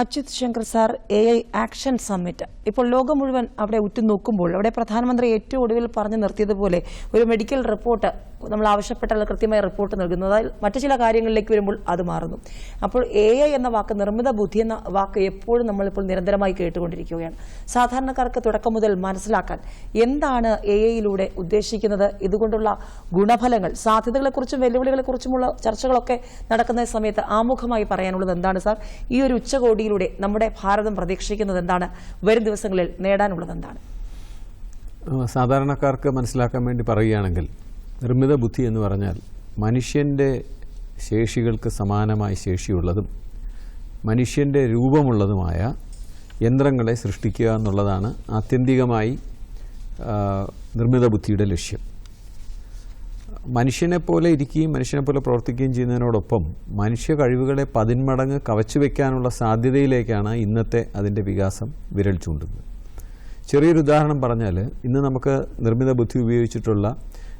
Achyut Shankar sir A I action summit. ഇപ്പോൾ ലോകം മുഴുവൻ അവിടെ ഉറ്റുനോക്കുമ്പോൾ അവിടെ പ്രധാനമന്ത്രി ഏറ്റവും ഒടുവിൽ പറഞ്ഞു നിർത്തിയതുപോലെ ഒരു മെഡിക്കൽ റിപ്പോർട്ട് നമ്മൾ ആവശ്യപ്പെട്ടാൽ കൃത്യമായ റിപ്പോർട്ട് നൽകുന്നു. അതായത് മറ്റു ചില കാര്യങ്ങളിലേക്ക് വരുമ്പോൾ അത് മാറുന്നു. അപ്പോൾ എ ഐ എന്ന വാക്ക് നിർമ്മിത ബുദ്ധി എന്ന വാക്ക് എപ്പോഴും നമ്മളിപ്പോൾ നിരന്തരമായി കേട്ടുകൊണ്ടിരിക്കുകയാണ്. സാധാരണക്കാർക്ക് തുടക്കം മുതൽ മനസ്സിലാക്കാൻ എന്താണ് എ ഐയിലൂടെ ഉദ്ദേശിക്കുന്നത്? ഇതുകൊണ്ടുള്ള ഗുണഫലങ്ങൾ സാധ്യതകളെക്കുറിച്ചും വെല്ലുവിളികളെക്കുറിച്ചുമുള്ള ചർച്ചകളൊക്കെ നടക്കുന്ന സമയത്ത് ആമുഖമായി പറയാനുള്ളത് എന്താണ് സാർ? ഈ ഒരു ഉച്ചകോടിയിലൂടെ നമ്മുടെ ഭാരതം പ്രതീക്ഷിക്കുന്നത് എന്താണ്? വരും ദിവസങ്ങളിൽ നേടാനുള്ളത് എന്താണ്? സാധാരണക്കാർക്ക് മനസ്സിലാക്കാൻ വേണ്ടി പറയുകയാണെങ്കിൽ നിർമ്മിത ബുദ്ധി എന്ന് പറഞ്ഞാൽ മനുഷ്യന്റെ ശേഷികൾക്ക് സമാനമായ ശേഷിയുള്ളതും മനുഷ്യന്റെ രൂപമുള്ളതുമായ യന്ത്രങ്ങളെ സൃഷ്ടിക്കുക എന്നുള്ളതാണ് ആത്യന്തികമായി നിർമ്മിത ബുദ്ധിയുടെ ലക്ഷ്യം. മനുഷ്യനെപ്പോലെ ഇരിക്കുകയും മനുഷ്യനെപ്പോലെ പ്രവർത്തിക്കുകയും ചെയ്യുന്നതിനോടൊപ്പം മനുഷ്യ കഴിവുകളെ പതിന്മടങ്ങ് കവച്ചു വയ്ക്കാനുള്ള സാധ്യതയിലേക്കാണ് ഇന്നത്തെ അതിന്റെ വികാസം വിരൽ ചൂണ്ടുന്നത്. ചെറിയൊരു ഉദാഹരണം പറഞ്ഞാൽ ഇന്ന് നമുക്ക് നിർമ്മിത ബുദ്ധി ഉപയോഗിച്ചിട്ടുള്ള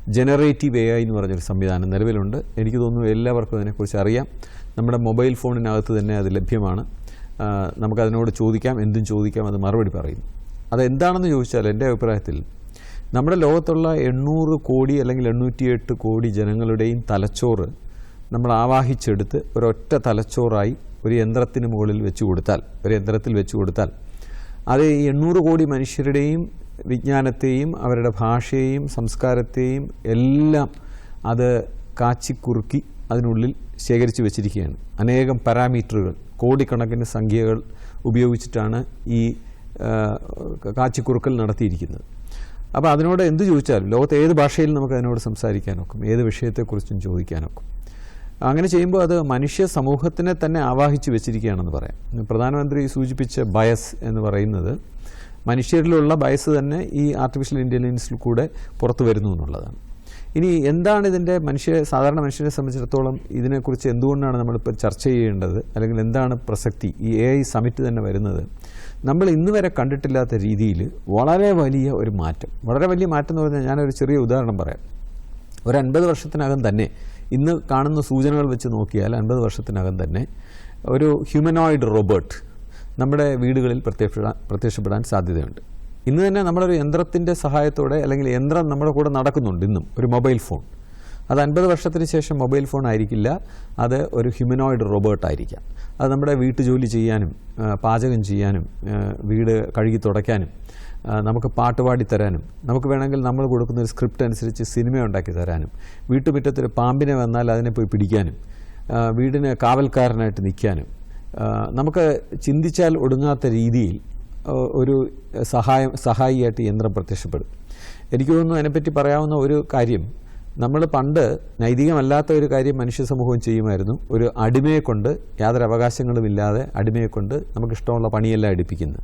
ജനറേറ്റീവ് എ ഐ എന്ന് പറഞ്ഞൊരു സംവിധാനം നിലവിലുണ്ട്. എനിക്ക് തോന്നുന്നു എല്ലാവർക്കും അതിനെക്കുറിച്ച് അറിയാം. നമ്മുടെ മൊബൈൽ ഫോണിനകത്ത് തന്നെ അത് ലഭ്യമാണ്. നമുക്കതിനോട് ചോദിക്കാം എന്തും ചോദിക്കാം അത് മറുപടി പറയും. അതെന്താണെന്ന് ചോദിച്ചാൽ എന്റെ അഭിപ്രായത്തിൽ നമ്മുടെ ലോകത്തുള്ള എണ്ണൂറ് കോടി അല്ലെങ്കിൽ എണ്ണൂറ്റിയെട്ട് കോടി ജനങ്ങളുടെയും തലച്ചോറ് നമ്മൾ ആവാഹിച്ചെടുത്ത് ഒരൊറ്റ തലച്ചോറായി ഒരു യന്ത്രത്തിന് മുകളിൽ വെച്ച് കൊടുത്താൽ ഒരു യന്ത്രത്തിൽ വെച്ച് കൊടുത്താൽ അത് ഈ എണ്ണൂറ് കോടി മനുഷ്യരുടെയും വിജ്ഞാനത്തെയും അവരുടെ ഭാഷയെയും സംസ്കാരത്തെയും എല്ലാം അത് കാച്ചിക്കുറുക്കി അതിനുള്ളിൽ ശേഖരിച്ചു വെച്ചിരിക്കുകയാണ്. അനേകം പാരാമീറ്ററുകൾ കോടിക്കണക്കിന് സംഖ്യകൾ ഉപയോഗിച്ചിട്ടാണ് ഈ കാച്ചിക്കുറുക്കൽ നടത്തിയിരിക്കുന്നത്. അപ്പോൾ അതിനോട് എന്ത് ചോദിച്ചാലും ലോകത്ത് ഏത് ഭാഷയിൽ നമുക്ക് അതിനോട് സംസാരിക്കാനൊക്കും ഏത് വിഷയത്തെക്കുറിച്ചും ചോദിക്കാനൊക്കും. അങ്ങനെ ചെയ്യുമ്പോൾ അത് മനുഷ്യ സമൂഹത്തിനെ തന്നെ ആവാഹിച്ച് വെച്ചിരിക്കുകയാണെന്ന് പറയാം. പ്രധാനമന്ത്രി സൂചിപ്പിച്ച ബയസ് എന്ന് പറയുന്നത് മനുഷ്യരിലുള്ള ബയസ് തന്നെ ഈ ആർട്ടിഫിഷ്യൽ ഇന്റലിജൻസിൽ കൂടെ പുറത്തു വരുന്നു എന്നുള്ളതാണ്. ഇനി എന്താണ് ഇതിന്റെ മനുഷ്യ സാധാരണ മനുഷ്യനെ സംബന്ധിച്ചിടത്തോളം ഇതിനെക്കുറിച്ച് എന്തുകൊണ്ടാണ് നമ്മളിപ്പോൾ ചർച്ച ചെയ്യേണ്ടത്? അല്ലെങ്കിൽ എന്താണ് പ്രസക്തി? ഈ എ ഐ സമിറ്റ് തന്നെ വരുന്നത്. നമ്മൾ ഇന്ന് വരെ കണ്ടിട്ടില്ലാത്ത രീതിയിൽ വളരെ വലിയ ഒരു മാറ്റം. വളരെ വലിയ മാറ്റം എന്ന് പറഞ്ഞാൽ ഞാനൊരു ചെറിയ ഉദാഹരണം പറയാം. ഒരു അൻപത് വർഷത്തിനകം തന്നെ ഇന്ന് കാണുന്ന സൂചനകൾ വെച്ച് നോക്കിയാൽ അൻപത് വർഷത്തിനകം തന്നെ ഒരു ഹ്യൂമനോയിഡ് റോബോട്ട് നമ്മുടെ വീടുകളിൽ പ്രത്യക്ഷപ്പെടാൻ പ്രത്യക്ഷപ്പെടാൻ സാധ്യതയുണ്ട്. ഇന്ന് തന്നെ നമ്മളൊരു യന്ത്രത്തിന്റെ സഹായത്തോടെ അല്ലെങ്കിൽ യന്ത്രം നമ്മുടെ കൂടെ നടക്കുന്നുണ്ട് ഇന്നും ഒരു മൊബൈൽ ഫോൺ. അത് അൻപത് വർഷത്തിന് ശേഷം മൊബൈൽ ഫോൺ ആയിരിക്കില്ല അത് ഒരു ഹ്യൂമനോയിഡ് റോബോട്ട് ആയിരിക്കാം. അത് നമ്മുടെ വീട്ടുജോലി ചെയ്യാനും പാചകം ചെയ്യാനും വീട് കഴുകി തുടയ്ക്കാനും നമുക്ക് പാട്ട് പാടി തരാനും നമുക്ക് വേണമെങ്കിൽ നമ്മൾ കൊടുക്കുന്ന ഒരു സ്ക്രിപ്റ്റ് അനുസരിച്ച് സിനിമ ഉണ്ടാക്കി തരാനും വീട്ടുമുറ്റത്തൊരു പാമ്പിനെ വന്നാൽ അതിനെ പോയി പിടിക്കാനും വീടിന് കാവൽക്കാരനായിട്ട് നിൽക്കാനും നമുക്ക് ചിന്തിച്ചാൽ ഒടുങ്ങാത്ത രീതിയിൽ ഒരു സഹായം സഹായിയായിട്ട് യന്ത്രം പ്രത്യക്ഷപ്പെടും. എനിക്ക് തോന്നുന്നു അതിനെപ്പറ്റി പറയാവുന്ന ഒരു കാര്യം നമ്മൾ പണ്ട് നൈതികമല്ലാത്ത ഒരു കാര്യം മനുഷ്യ സമൂഹം ചെയ്യുമായിരുന്നു. ഒരു അടിമയെ കൊണ്ട് യാതൊരു അവകാശങ്ങളും ഇല്ലാതെ അടിമയെ കൊണ്ട് നമുക്കിഷ്ടമുള്ള പണിയെല്ലാം എടുപ്പിക്കുന്നത്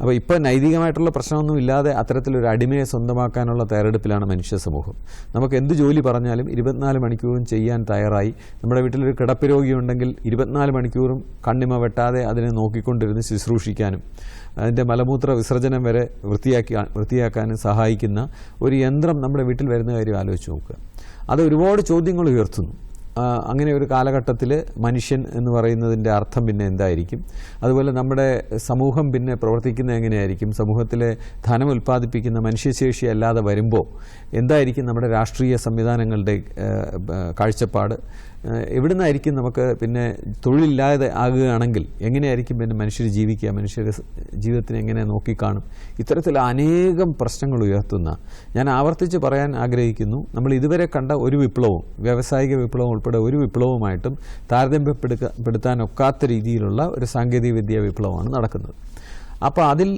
അപ്പോൾ ഇപ്പോൾ നൈതികമായിട്ടുള്ള പ്രശ്നമൊന്നും ഇല്ലാതെ അത്തരത്തിലൊരു അടിമയെ സ്വന്തമാക്കാനുള്ള തയ്യാറെടുപ്പിലാണ് മനുഷ്യ സമൂഹം. നമുക്ക് എന്ത് ജോലി പറഞ്ഞാലും ഇരുപത്തിനാല് മണിക്കൂറും ചെയ്യാൻ തയ്യാറായി. നമ്മുടെ വീട്ടിലൊരു കിടപ്പ് ഉണ്ടെങ്കിൽ ഇരുപത്തിനാല് മണിക്കൂറും കണ്ണിമ വെട്ടാതെ അതിനെ നോക്കിക്കൊണ്ടിരുന്ന് ശുശ്രൂഷിക്കാനും അതിന്റെ മലമൂത്ര വിസർജനം വരെ വൃത്തിയാക്കി വൃത്തിയാക്കാനും സഹായിക്കുന്ന ഒരു യന്ത്രം നമ്മുടെ വീട്ടിൽ വരുന്ന കാര്യം ആലോചിച്ച് നോക്കുക. അത് ഒരുപാട് ചോദ്യങ്ങൾ ഉയർത്തുന്നു. അങ്ങനെ ഒരു കാലഘട്ടത്തിൽ മനുഷ്യൻ എന്ന് പറയുന്നതിന്റെ അർത്ഥം പിന്നെ എന്തായിരിക്കും? അതുപോലെ നമ്മുടെ സമൂഹം പിന്നെ പ്രവർത്തിക്കുന്ന എങ്ങനെയായിരിക്കും? സമൂഹത്തിലെ ധനം ഉൽപ്പാദിപ്പിക്കുന്ന മനുഷ്യശേഷി അല്ലാതെ വരുമ്പോൾ എന്തായിരിക്കും നമ്മുടെ രാഷ്ട്രീയ സംവിധാനങ്ങളുടെ കാഴ്ചപ്പാട്? എവിടുന്നായിരിക്കും നമുക്ക് പിന്നെ തൊഴിലില്ലാതെ ആകുകയാണെങ്കിൽ എങ്ങനെയായിരിക്കും പിന്നെ മനുഷ്യർ ജീവിക്കുക? മനുഷ്യരുടെ ജീവിതത്തിനെ എങ്ങനെ നോക്കിക്കാണും? ഇത്തരത്തിൽ അനേകം പ്രശ്നങ്ങൾ ഉയർത്തുന്ന ഞാൻ ആവർത്തിച്ച് പറയാൻ ആഗ്രഹിക്കുന്നു നമ്മൾ ഇതുവരെ കണ്ട ഒരു വിപ്ലവം വ്യാവസായിക വിപ്ലവം ഉൾപ്പെടെ ഒരു വിപ്ലവമായിട്ടും താരതമ്യപ്പെടുത്താൻ ഒക്കാത്ത രീതിയിലുള്ള ഒരു സാങ്കേതിക വിദ്യ വിപ്ലവമാണ് നടക്കുന്നത്. അപ്പോൾ അതിൽ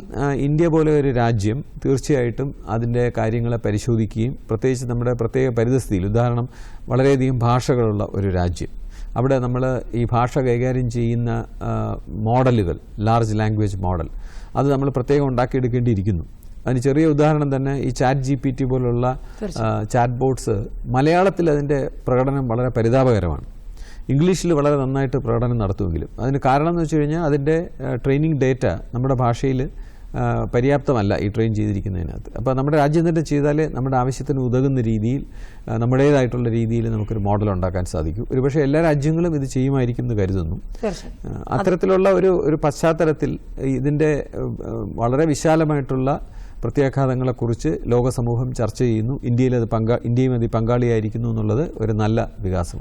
ഇന്ത്യ പോലെ ഒരു രാജ്യം തീർച്ചയായിട്ടും അതിന്റെ കാര്യങ്ങളെ പരിശോധിക്കുകയും പ്രത്യേകിച്ച് നമ്മുടെ പ്രത്യേക പരിതസ്ഥിതിയിൽ ഉദാഹരണം വളരെയധികം ഭാഷകളുള്ള ഒരു രാജ്യം. അവിടെ നമ്മൾ ഈ ഭാഷ കൈകാര്യം ചെയ്യുന്ന മോഡലുകൾ ലാർജ് ലാംഗ്വേജ് മോഡൽ അത് നമ്മൾ പ്രത്യേകം ഉണ്ടാക്കിയെടുക്കേണ്ടിയിരിക്കുന്നു. അതിന് ചെറിയ ഉദാഹരണം തന്നെ ഈ ചാറ്റ് ജി പി ടി പോലുള്ള ചാറ്റ് ബോട്ട്സ് മലയാളത്തിൽ അതിന്റെ പ്രകടനം വളരെ പരിതാപകരമാണ്. ഇംഗ്ലീഷിൽ വളരെ നന്നായിട്ട് പ്രകടനം നടത്തുമെങ്കിലും. അതിന് കാരണം എന്ന് വെച്ച് കഴിഞ്ഞാൽ അതിന്റെ ട്രെയിനിങ് ഡേറ്റ നമ്മുടെ ഭാഷയിൽ പര്യാപ്തമല്ല ഈ ട്രെയിൻ ചെയ്തിരിക്കുന്നതിനകത്ത്. അപ്പോൾ നമ്മുടെ രാജ്യം തന്നെ ചെയ്താലേ നമ്മുടെ ആവശ്യത്തിന് ഉതകുന്ന രീതിയിൽ നമ്മുടേതായിട്ടുള്ള രീതിയിൽ നമുക്കൊരു മോഡൽ ഉണ്ടാക്കാൻ സാധിക്കും. ഒരുപക്ഷെ എല്ലാ രാജ്യങ്ങളും ഇത് ചെയ്യുമായിരിക്കും എന്ന് കരുതുന്നു. അത്തരത്തിലുള്ള ഒരു ഒരു പശ്ചാത്തലത്തിൽ ഇതിന്റെ വളരെ വിശാലമായിട്ടുള്ള പ്രത്യാഘാതങ്ങളെക്കുറിച്ച് ലോകസമൂഹം ചർച്ച ചെയ്യുന്നു. ഇന്ത്യയിൽ അത് പങ്കാ ഇന്ത്യയും അതിൽ പങ്കാളിയായിരിക്കുന്നു എന്നുള്ളത് ഒരു നല്ല വികാസം.